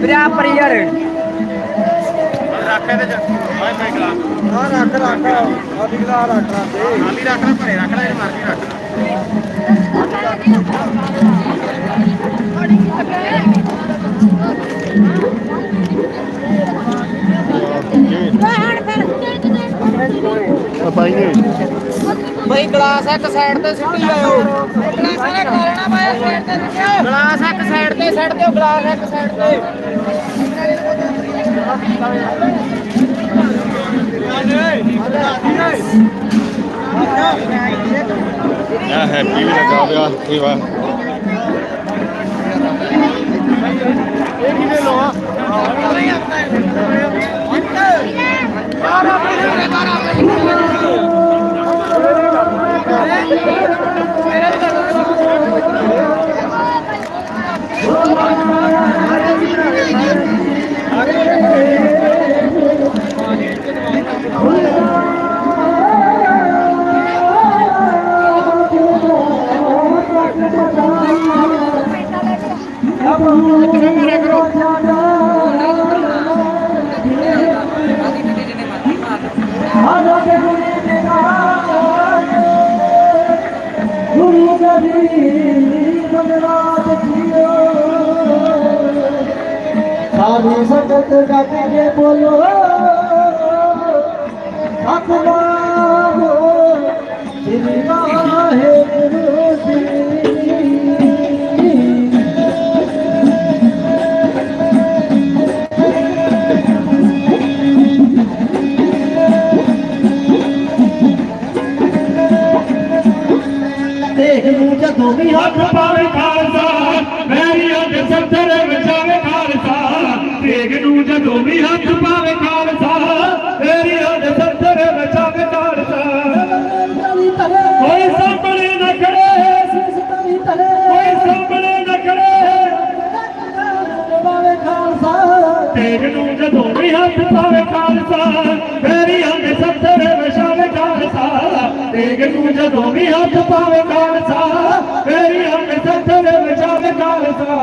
ਬਰਾ ਪਰ ਯਾਰ ਰੱਖ ਇਹਦੇ ਚ। ਬਾਈ ਬਾਈ ਗਲਾਸ। ਹਾਂ ਰੱਖ ਰੱਖ। ਆ ਨਿਕਲਾ ਰੱਖ ਰੱਖ। ਖਾਲੀ ਰੱਖਣਾ ਭਰੇ ਰੱਖਣਾ ਇਹ ਮਾਰ ਕੇ ਰੱਖਣਾ ਬਾਈ ਨੇ ਬਈ ਗਲਾਸ ਇੱਕ ਸਾਈਡ ਤੇ ਸਿੱਟੀ ਆਇਓ ਗਲਾਸ ਇੱਕ ਸਾਈਡ ਤੇ ਸਿੱਟ ਦਿਓ ਗਲਾਸ ਇੱਕ ਸਾਈਡ ਤੇ ਆ ਹੈਪੀ ਵੀ ਲੱਗਾ ਪਿਆ ਇਹ ਵਾ সাধু সগত জাতিকে বলো শ্রী ਨੂੰ ਹੱਥ ਪਾਵੇ ਖਾਲਸਾ ਮੇਰੀ ਦੇ ਸੱਤਰ ਵਜਾਵੇ ਖਾਲਸਾ। ਤੇਗ ਨੂੰ ਜਦੋਂ ਵੀ ਹੱਥ ਪਾਵੇ ਖਾਲਸਾ ਮੈਰੀਆਂ ਦੇ ਸੱਤਰ ਵਜਾਵੇ ਖਾਲਸਾ। ਤਲੀ ਤਲੇ ਕੋਈ ਸਾਹਮਣੇ ਨਾ ਖੜੇ, ਕੋਈ ਸਾਹਮਣੇ ਨਾ ਖੜੇ। ਖਾਲਸਾ ਤੇਗ ਨੂੰ ਜਦੋਂ ਵੀ ਹੱਥ ਪਾਵੇ ਖਾਲਸਾ ਮੇਰੀ ਦੇ ਸੱਤਰ ਵਜਾਵੇ ਤੇਗ ਨੂੰ ਜਦੋਂ ਵੀ ਹੱਥ ਪਾਵੇ ਖਾਲਸਾ। ਮੈਰੀਆਂ ਦੇ ਸੱਤਰ ਵਜਾਵੇ ਖਾਲਸਾ।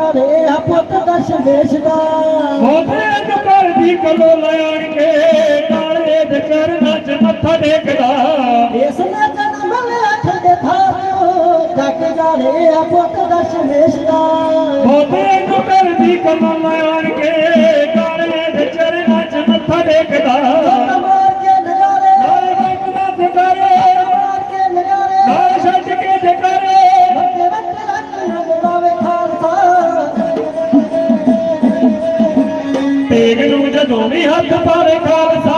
ਜਾਵੇ ਆ ਪੁੱਤ ਦਸ਼ਮੇਸ਼ ਦਾ। ਹੋਵੇ ਕਬਰ ਦੀ ਕਲੋ ਲਿਆਣ ਕੇ ਕਾਲੇ ਦੇ ਚਰਨਾਂ 'ਚ ਮੱਥਾ ਟੇਕਦਾ। ਇਸ ਨਾ ਜਨਮ ਲਿਆ ਖੰਡੇ ਭਾਰਤ ਜੱਟ ਜਾਵੇ ਆ ਪੁੱਤ ਦਸ਼ਮੇਸ਼ ਦਾ। ਹੋਵੇ ਕਬਰ ਦੀ ਕਲੋ ਲਿਆਣ ਕੇ ਤੇਗ ਨੂੰ ਜਦੋਂ ਵੀ ਹੱਥ ਪਾਵੇ ਖਾਲਸਾ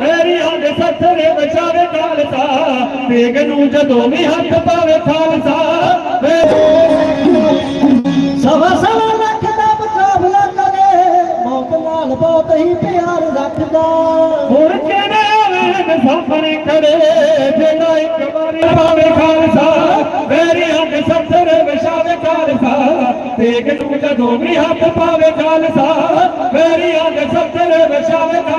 ਮੇਰੀ ਹੱਥ ਸੱਥਰੇ ਬਚਾਵੇ ਖਾਲਸਾ। ਤੇਗ ਨੂੰ ਜਦੋਂ ਵੀ ਹੱਥ ਪਾਵੇ ਖਾਲਸਾ ਸਵਾ ਸਵਾ ਲੱਖ ਦਾ ਮੁਕਾਬਲਾ ਕਰੇ। ਮੌਤ ਨਾਲ ਬਹੁਤ ਹੀ ਪਿਆਰ ਰੱਖਦਾ। ਹੁਣ ਕਿਹਨੇ ਆਵੇ ਸਾਹਮਣੇ ਖੜੇ ਜਿਹੜਾ ਇੱਕ ਵਾਰੀ ਪਾਵੇ ਖਾਲਸਾ। ਤੇਗ ਤੂੰ ਜਦੋਂ ਵੀ ਹੱਥ ਪਾਵੇ ਖਾਲਸਾ ਮੇਰੀਆਂ ਦੇ ਸੱਜਰੇ ਵਿਛਾਵੇ